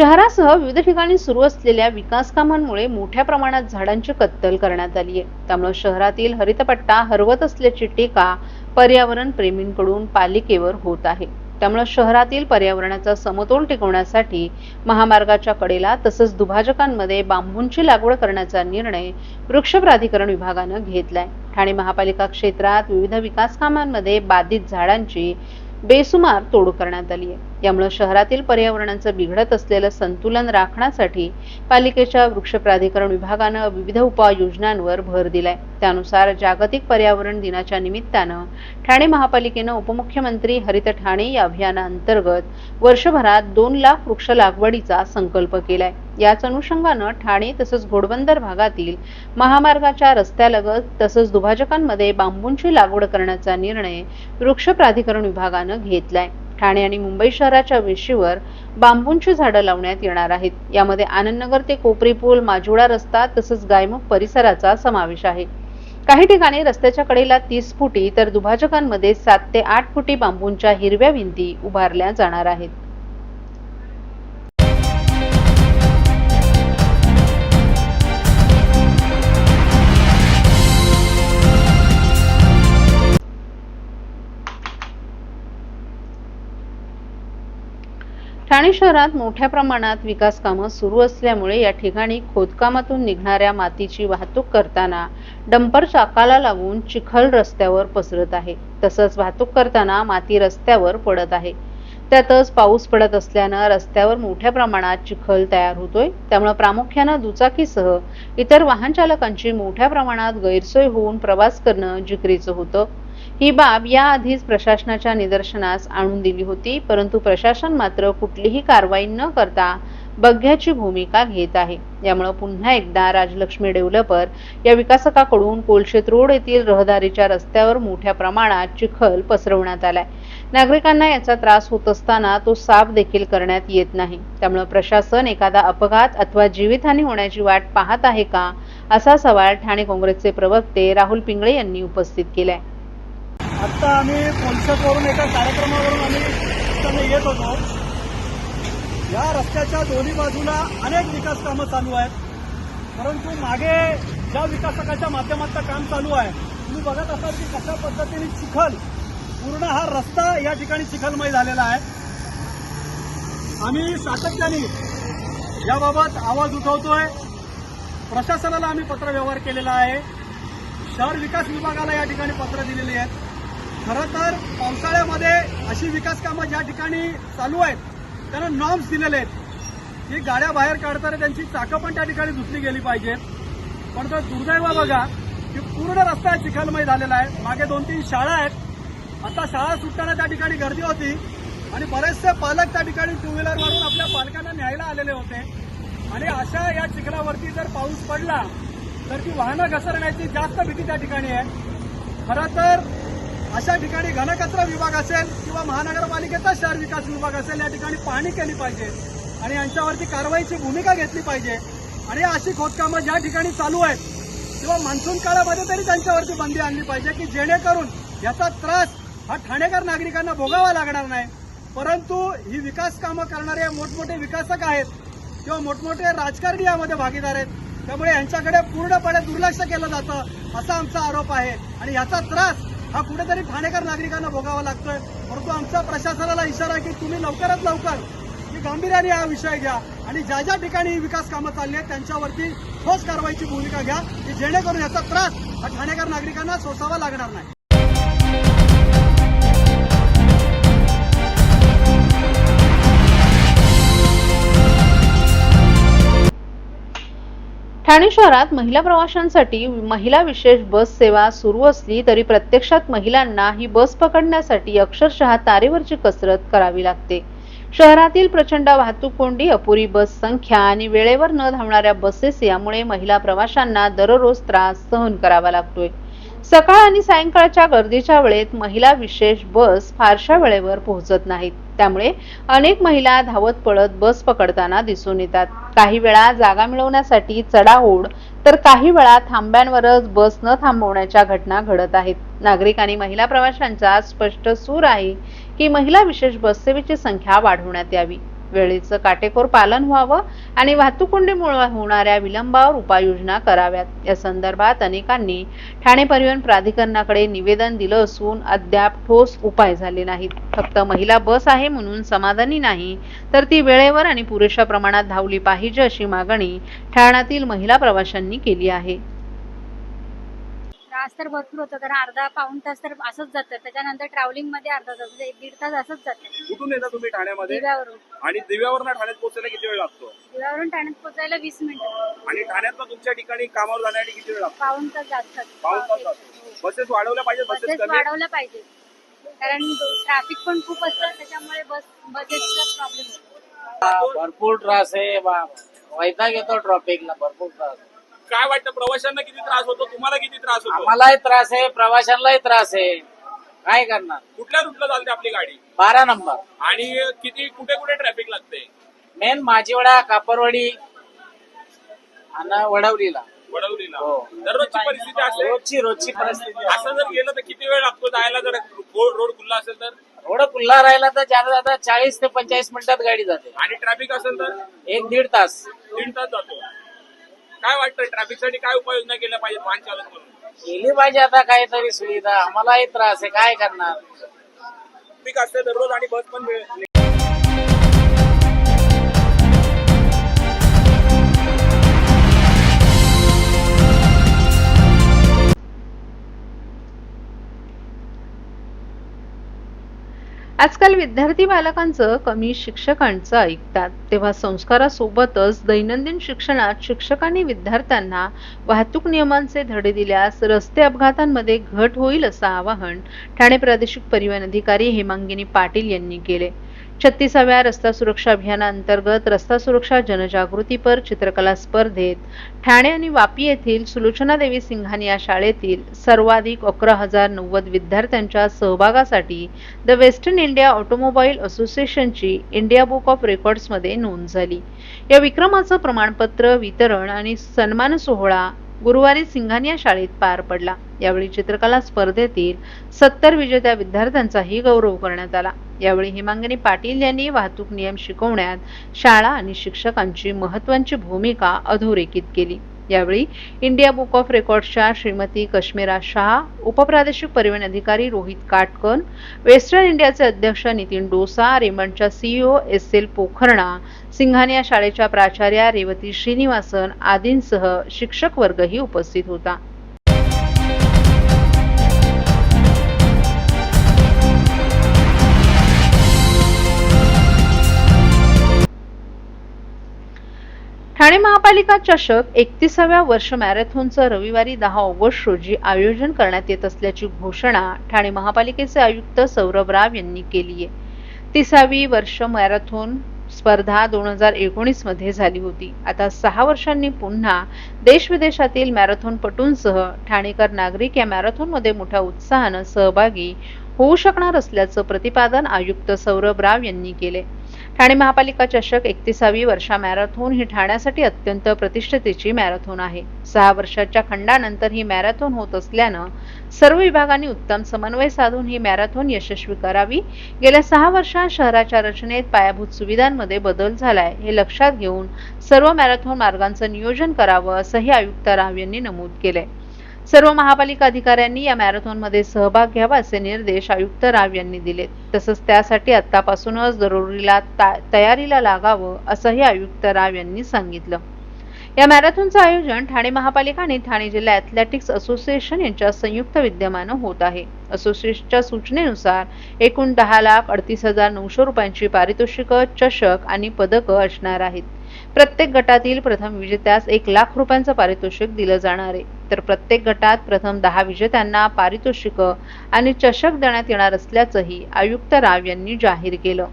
शहरासह विविध ठिकाणी सुरू असलेल्या विकास कामांमुळे मोठ्या प्रमाणात झाडांची कत्तल करण्यात आली आहे. त्यामुळे शहरातील हरितपट्टा हरवत असल्याची टीका पर्यावरण प्रेमींकडून पालिकेवर होत आहे. त्यामुळे शहरातील पर्यावरणाचा समतोल टिकवण्यासाठी महामार्गाच्या कडेला तसंच दुभाजकांमध्ये बांबूंची लागवड करण्याचा निर्णय वृक्ष प्राधिकरण विभागानं घेतलाय. ठाणे महापालिका क्षेत्रात विविध विकास कामांमध्ये बाधित झाडांची बेसुमार तोड करण्यात आली आहे. यामुळे शहरातील पर्यावरणाचं बिघडत असलेलं संतुलन राखण्यासाठी पालिकेच्या वृक्ष प्राधिकरण विभागानं विविध उपाययोजनांवर भर दिलाय. त्यानुसार जागतिक पर्यावरण दिनाच्या निमित्तानं ठाणे महापालिकेनं उपमुख्यमंत्री हरित ठाणे या अभियानाअंतर्गत वर्षभरात दोन लाख वृक्ष लागवडीचा संकल्प केलाय. याच अनुषंगानं ठाणे तसंच घोडबंदर भागातील महामार्गाच्या रस्त्यालगत तसंच दुभाजकांमध्ये बांबूंची लागवड करण्याचा निर्णय वृक्ष प्राधिकरण विभागानं घेतलाय. ठाणे आणि मुंबई शहराच्या वेशीवर बांबूंची झाडं लावण्यात येणार आहेत. यामध्ये आनंदनगर ते कोपरी पूल माजुडा रस्ता तसंच गायमुख परिसराचा समावेश आहे. काही ठिकाणी रस्त्याच्या कडेला तीस फुटी तर दुभाजकांमध्ये सात ते आठ फुटी बांबूंच्या हिरव्या भिंती उभारल्या जाणार आहेत. ठाणे शहरात मोठ्या प्रमाणात विकास कामं सुरू असल्यामुळे या ठिकाणी खोदकामातून निघणाऱ्या मातीची वाहतूक करताना डंपर चाकाला लागून चिखल रस्त्यावर पसरत आहे. तसंच वाहतूक करताना माती रस्त्यावर पडत आहे. त्यातच पाऊस पडत असल्यानं रस्त्यावर मोठ्या प्रमाणात चिखल तयार होतोय. त्यामुळे प्रामुख्यानं दुचाकीसह इतर वाहन चालकांची मोठ्या प्रमाणात गैरसोय होऊन प्रवास करणं जिकरीचं होतं. ही बाब याआधीच प्रशासनाच्या निदर्शनास आणून दिली होती परंतु प्रशासन मात्र कुठलीही कारवाई न करता बघ्याची भूमिका घेत आहे. यामुळे पुन्हा एकदा राजलक्ष्मी डेव्हलपर या विकासकाकडून कोलशेत रोड येथील रहदारीच्या रस्त्यावर मोठ्या प्रमाणात चिखल पसरवण्यात आलाय. नागरिकांना याचा त्रास होत असताना तो साफ देखील करण्यात येत नाही. त्यामुळे प्रशासन एखादा अपघात अथवा जीवितहानी होण्याची वाट पाहत आहे का असा सवाल ठाणे काँग्रेसचे प्रवक्ते राहुल पिंगळे यांनी उपस्थित केलाय. आत्ता आम्ही कोलशेतवरून एका कार्यक्रमावरून आम्ही रस्त्याने येत होतो. या रस्त्याच्या दोन्ही बाजूला अनेक विकास कामं चालू आहेत. परंतु मागे ज्या विकासकाच्या माध्यमातलं काम चालू आहे तुम्ही बघत असाल की कशा पद्धतीने चिखल पूर्ण हा रस्ता या ठिकाणी चिखलमय झालेला आहे. आम्ही सातत्याने याबाबत आवाज उठवतोय. प्रशासनाला आम्ही पत्रव्यवहार केलेला आहे. शहर विकास विभागाला या ठिकाणी पत्र दिलेली आहेत. खरं तर पावसाळ्यामध्ये अशी विकास कामं ज्या ठिकाणी चालू आहेत त्यांना नॉर्म्स दिलेले आहेत. की गाड्या बाहेर काढताना त्यांची चाकं पण त्या ठिकाणी धुतली गेली पाहिजेत. पण तर दुर्दैव बघा की पूर्ण रस्ता चिखलमय झालेला आहे. मागे दोन तीन शाळा आहेत. आता शाळा सुटताना त्या ठिकाणी गर्दी होती आणि बरेचसे पालक त्या ठिकाणी टू व्हीलरवरून आपल्या पालकांना न्यायला आलेले होते. आणि अशा या चिखलावरती जर पाऊस पडला तर ती वाहनं घसरण्याची जास्त भीती त्या ठिकाणी आहे. खरं तर अशा ठिकाणी घनकचरा विभाग असेल किंवा महानगरपालिकेचा शहर विकास विभाग असेल या ठिकाणी पाहणी केली पाहिजे आणि यांच्यावरती कारवाईची भूमिका घेतली पाहिजे. आणि अशी खोदकामं ज्या ठिकाणी चालू आहेत किंवा मान्सून काळामध्ये तरी त्यांच्यावरती बंदी आणली पाहिजे की जेणेकरून याचा त्रास हा ठाणेकर नागरिकांना भोगावा लागणार नाही. परंतु ही विकास कामं करणारे मोठमोठे विकासक आहेत किंवा मोठमोठे राजकारणी यामध्ये भागीदार आहेत त्यामुळे यांच्याकडे पूर्णपणे दुर्लक्ष केलं जातं असा आमचा आरोप आहे. आणि याचा त्रास हा कुठेतरी ठाणेकर नागरिकांना भोगावा लागतोय. परंतु आमच्या प्रशासनाला इशारा आहे की तुम्ही लवकरात लवकर की गांभीर्याने हा विषय घ्या आणि ज्या ज्या ठिकाणी विकास कामं चालली आहेत त्यांच्यावरती ठोस कारवाईची भूमिका घ्या की जेणेकरून याचा त्रास हा ठाणेकर नागरिकांना सोसावा लागणार नाही. ठाणे शहरात महिला प्रवाशांसाठी महिला विशेष बस सेवा सुरू असली तरी प्रत्यक्षात महिलांना ही बस पकडण्यासाठी अक्षरशः तारेवरची कसरत करावी लागते. शहरातील प्रचंड वाहतूक कोंडी अपुरी बस संख्या आणि वेळेवर न धावणाऱ्या बसेस यामुळे महिला प्रवाशांना दररोज त्रास सहन करावा लागतोय. सकाळ आणि सायंकाळच्या गर्दीच्या वेळेत महिला विशेष बस फारशा वेळेवर पोहोचत नाहीत. त्यामुळे अनेक महिला धावत पळत बस पकडताना दिसून येतात. काही वेळा जागा मिळवण्यासाठी चढाओढ तर काही वेळा थांब्यांवरच बस न थांबवण्याच्या घटना घडत आहेत. नागरिक आणि महिला प्रवाशांचा स्पष्ट सूर आहे की महिला विशेष बससेवेची संख्या वाढवण्यात यावी. वेळेचं काटेकोर पालन व्हावं आणि वाहतूककोंडीमुळे होणाऱ्या विलंबावर उपाययोजना कराव्यात. या संदर्भात अनेकांनी ठाणे परिवहन प्राधिकरणाकडे निवेदन दिलं असून अद्याप ठोस उपाय झाले नाहीत. फक्त महिला बस आहे म्हणून समाधानी नाही तर ती वेळेवर आणि पुरेशा प्रमाणात धावली पाहिजे अशी मागणी ठाण्यातील महिला प्रवाशांनी केली आहे. त्रास तर भरपूर होतो कारण अर्धा पाऊण तास तर असंच जातं. त्याच्यानंतर ट्रॅव्हलिंगमध्ये अर्धा तास म्हणजे एक दीड तास असंच जातं. कुठून येता तुम्ही ठाण्यामध्ये? दिव्यावरून. आणि दिव्यावरून ठाण्यात पोहोचायला किती वेळ लागतो? दिव्यावरून ठाण्यात पोहोचायला वीस मिनिटं. आणि ठाण्यात तुमच्या ठिकाणी कामावर जाण्यासाठी किती वेळ लागतो? पाऊण तास जातात पाऊण तास जातो. बसेस वाढवल्या पाहिजे बसेस बसेस कमी? वाढवल्या पाहिजे कारण ट्रॅफिक पण खूप असतं त्याच्यामुळे बस बसेसचा प्रॉब्लेम होतो. भरपूर त्रास आहे बा- वैताग येतो ट्रॉफिकला भरपूर त्रास. काय वाटतं? प्रवाशांना किती त्रास होतो? तुम्हाला किती त्रास होतो? आम्हालाही त्रास आहे प्रवाशांनाही त्रास आहे. काय करणार? कुठल्या रूटला चालते आपली गाडी? बारा नंबर. आणि किती कुठे कुठे ट्रॅफिक लागते? मेन माझीवडा कापरवाडी आणि वडवलीला. वडवलीला. हो. दररोजची परिस्थिती असते रोजची रोजची परिस्थिती. असं जर गेलं तर किती वेळ लागतो जायला? जर रोड रोड खुल्ला असेल तर? रोड खुल्ला राहिला तर जाता जाता चाळीस ते पंचेचाळीस मिनिटात गाडी जाते. आणि ट्रॅफिक असेल तर? एक दीड तास. तीन तास जातो. काय वाटतं ट्रॅफिकसाठी काय उपाययोजना केल्या पाहिजे वाहन चालक म्हणून केली पाहिजे आता काहीतरी सुविधा. आम्हालाही त्रास आहे. काय करणार? ट्रॅफिक असते दररोज आणि बस पण वेळ आजकाल विद्यार्थी बालकांचं कमी शिक्षकांचं ऐकतात. तेव्हा संस्कारासोबतच दैनंदिन शिक्षणात शिक्षकांनी विद्यार्थ्यांना वाहतूक नियमांचे धडे दिल्यास रस्ते अपघातांमध्ये घट होईल असं आवाहन ठाणे प्रादेशिक परिवहन अधिकारी हेमांगिनी पाटील यांनी केले. छत्तीसाव्या रस्ता सुरक्षा अभियानाअंतर्गत रस्ता सुरक्षा जनजागृतीपर चित्रकला स्पर्धेत ठाणे आणि वापी येथील सुलोचना देवी सिंघानी या शाळेतील सर्वाधिक अकरा हजार नव्वद विद्यार्थ्यांच्या सहभागासाठी द वेस्टर्न इंडिया ऑटोमोबाईल असोसिएशनची इंडिया बुक ऑफ रेकॉर्ड्समध्ये नोंद झाली. या विक्रमाचं प्रमाणपत्र वितरण आणि सन्मान सोहळा गुरुवारी सिंघानिया शाळेत पार पडला. यावेळी चित्रकला स्पर्धेतील सत्तर विजेत्या विद्यार्थ्यांचाही गौरव करण्यात आला. यावेळी हिमांगनी पाटील यांनी वाहतूक नियम शिकवण्यात शाळा आणि शिक्षकांची महत्वाची भूमिका अधोरेखित केली. यावेळी इंडिया बुक ऑफ रेकॉर्डच्या श्रीमती कश्मीरा शहा उपप्रादेशिक परिवहन अधिकारी रोहित काटकन वेस्टर्न इंडियाचे अध्यक्ष Nitin Dosa रेमंडच्या CEO S L Pokharna Singhania शाळेच्या प्राचार्या रेवती श्रीनिवासन आदींसह शिक्षक वर्गही उपस्थित होता. ठाणे महापालिका चषक एकतीसाव्या वर्ष मॅरेथॉनचं रविवारी दहा ऑगस्ट रोजी आयोजन करण्यात येत असल्याची घोषणा ठाणे महापालिकेचे आयुक्त सौरभ राव यांनी केली आहे. तिसावी वर्ष मॅरेथॉन स्पर्धा दोन हजार एकोणीसमध्ये झाली होती. आता सहा वर्षांनी पुन्हा देश विदेशातील मॅरेथॉन पटूंसह ठाणेकर नागरिक या मॅरेथॉनमध्ये मोठ्या उत्साहानं सहभागी होऊ शकणार असल्याचं प्रतिपादन आयुक्त सौरभ राव यांनी केले. ठाणे महापालिका चषक एकतीसावी वर्षा मॅरेथॉन ही ठाण्यासाठी अत्यंत प्रतिष्ठेची मॅरेथॉन आहे. सहा वर्षाच्या खंडानंतर ही मॅरेथॉन होत असल्यानं सर्व विभागांनी उत्तम समन्वय साधून ही मॅरेथॉन यशस्वी करावी. गेल्या सहा वर्षात शहराच्या रचनेत पायाभूत सुविधांमध्ये बदल झालाय हे लक्षात घेऊन सर्व मॅरेथॉन मार्गांचं नियोजन करावं असंही आयुक्त राव यांनी नमूद केलंय. सर्व महापालिका अधिकाऱ्यांनी या मॅरेथॉनमध्ये सहभाग घ्यावा असे निर्देश आयुक्त राव यांनी दिले. तसंच त्यासाठी आतापासूनच जरुरीला तयारीला लागावं असंही आयुक्त राव यांनी सांगितलं. या मॅरेथॉनचं आयोजन ठाणे महापालिका आणि ठाणे जिल्हा ॲथलेटिक्स असोसिएशन यांच्या संयुक्त विद्यमानं होत आहे. असोसिएशनच्या सूचनेनुसार एकूण दहा लाख अडतीस हजार नऊशे रुपयांची पारितोषिकं चषक आणि पदकं असणार आहेत. प्रत्येक गटातील प्रथम विजेत्यास एक लाख रुपयांचं पारितोषिक दिलं जाणार आहे. तर प्रत्येक गटात प्रथम दहा विजेत्यांना पारितोषिकं आणि चषक देण्यात येणार असल्याचंही आयुक्त राव यांनी जाहीर केलं.